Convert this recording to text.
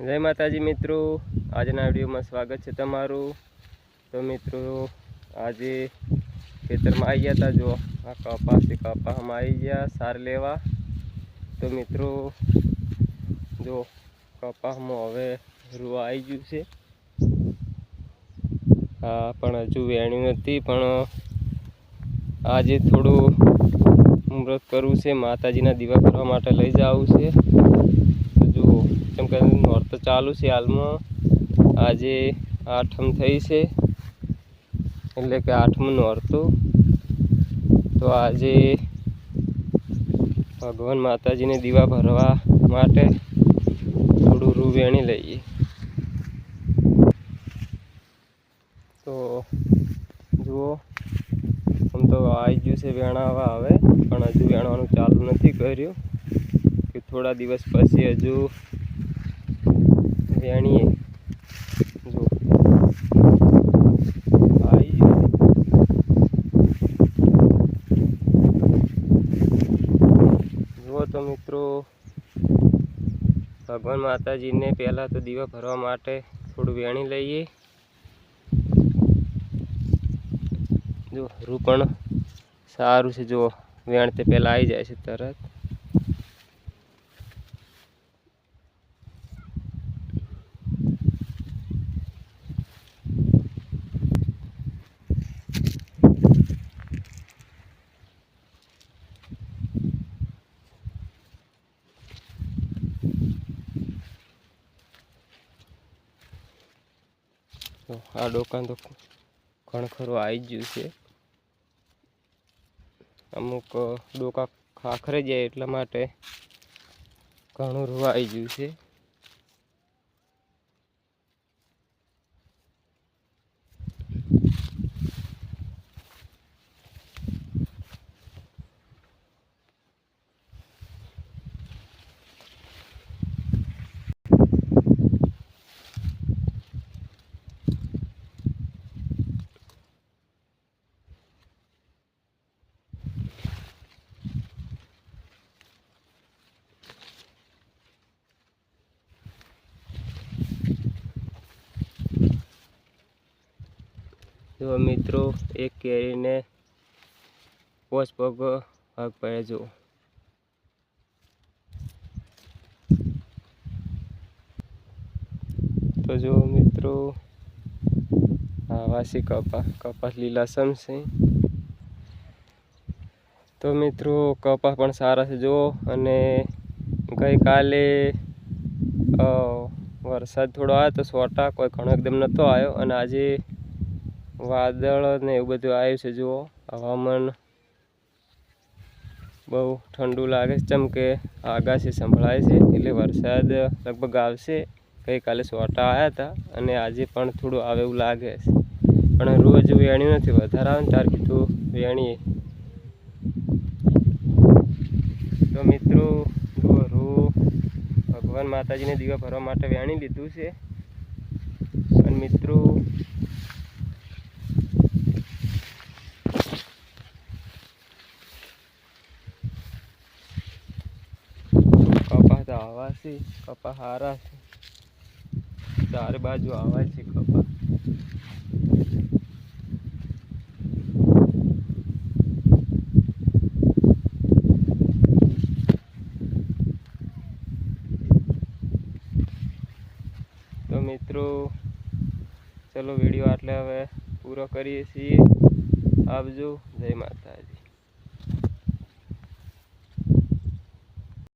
જય માતાજી મિત્રો. આજના વિડીયોમાં સ્વાગત છે તમારું. તો મિત્રો, આજે ખેતરમાં આવી ગયા હતા. જો આ કપાસ છે કપાસમાં આવી ગયા, સાર લેવા. તો મિત્રો, જો કપાસમાં હવે રૂ આવી ગયું છે. હા, પણ હજુ વેણ્યું નથી, પણ આજે થોડું મુહૂર્ત કરવું છે. માતાજીના દીવા કરવા માટે લઈ જવું છે. કેમ કે નોર્થ ચાલુ છે હાલમાં. આજે આઠમ થઈ છે. એટલે કે આઠમું નોરતું તો. આજે ભગવાન માતાજીને દીવા ભરવા માટે થોડું રૂ વેણી લઈએ. તો જુઓ, આમ તો આવી ગયું છે વેણાવા આવે પણ હજુ વેણવાનું ચાલુ નથી કર્યું. કે થોડા દિવસ પછી હજુ વેણીએ. જો. જુઓ તો મિત્રો, ભગવાન માતાજીને પહેલાં તો દીવા ભરવા માટે થોડું વેણી લઈએ. જો રૂપણ સારું છે. જો, વેણ તે પહેલાં આવી જાય છે તરત. આ દુકાન તો ઘણખરું આવી ગયું છે. અમુક ડોકા ખાખરે જાય એટલા માટે ઘણું રૂવા આવી ગયું છે. જો મિત્રો, એક કેરીને પોચ પગ ભાગ પડે જો. તો જો મિત્રો, આ વાસી કપા, કપાસ લીલાસમ છે. તો મિત્રો, કપાસ પણ સારા છે જો, અને ગઈકાલે વરસાદ થોડો આવ્યો તો સોટા, કોઈ ઘણો એકદમ નહોતો આવ્યો અને આજે વાદળ ને એવું બધું આવ્યું છે, જુઓ. હવામાન બહુ ઠંડુ લાગે છે, જેમ આગાશી સંભળાય છે. એટલે વરસાદ લગભગ આવશે. ગઈકાલે સોટા આવ્યા હતા અને આજે પણ થોડું આવે એવું લાગે છે. પણ રોજ વેણ્યું નથી, વધારે આવે ને તાર કીધું વેણીએ. તો મિત્રો રૂ ભગવાન માતાજીને દીવા ભરવા માટે વેણી લીધું છે. અને મિત્રો કપા આવા છે, કપા હારા છે. ચારે બાજુ આવા છે કપા. તો મિત્રો, ચલો વીડિયો આટલે હવે પૂરો કરીએ છીએ. આવજો, જય માતાજી.